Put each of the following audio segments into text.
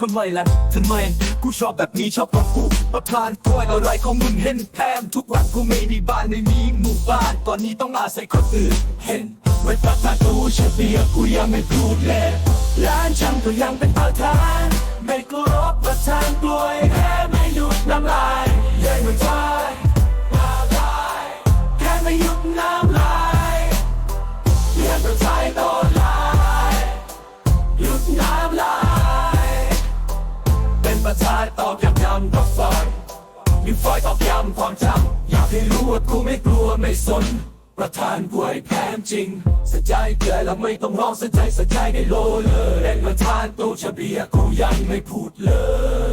ทำไมล่ะทำไมกูชอบแบบนี้ชอบกับกูประพลานกล้วยอะไรของมึงเห็นแพมทุกวันกูไม่มีบ้านไม่มีหมู่บ้าน ตอนนี้ต้องอาศัยคนอื่น เห็นไว้ประทานกูเฉลียกูยังไม่พูดเลยร้านช่างก็ยังเป็นประธาน ไม่กลัวประธานกล้วย อบย้ำย้ำกับฟอยมีฟอยตอกย้ำความจำอยากให้รู้ว่ากูไม่กลัวไม่สน ประธานป่วยแพ้จริงสะใจเกลือแล้วไม่ต้องร้องสะใจสะใจได้โลเลยเป็นประธานตู้ชะเบียกูยังไม่พูดเล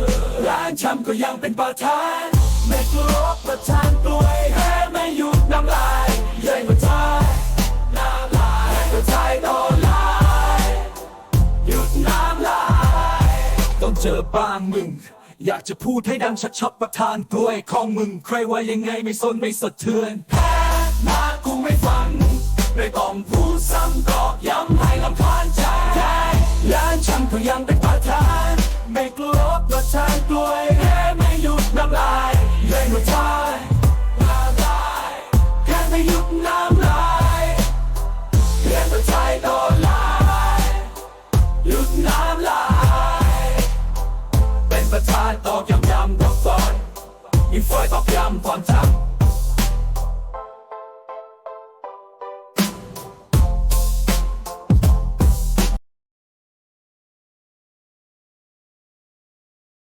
ยร้านชำก็ยังเป็นประธานไม่กลัวประธานป่วยแพ้ไม่หยุดน้ำลายเย้ยประธานน้ำลายประธานโดนลายหยุดน้ำลายต้องเจอบ้างมึง อยากจะพูดให้ดังชัดชับประทานกล้วยของมึง ใครว่ายังไงไม่สนไม่สะเทือนแพ้มากูไม่ฟังไม่ต้องพูดซ้ำกอกย้ำให้ลำพานใจแค่ร้านช่างก็ยังเป็นประธาน ไม่กลัวประธานกลัว อกย้ำย้ำกับฟอนมีฟอยตอกย้ำความจำ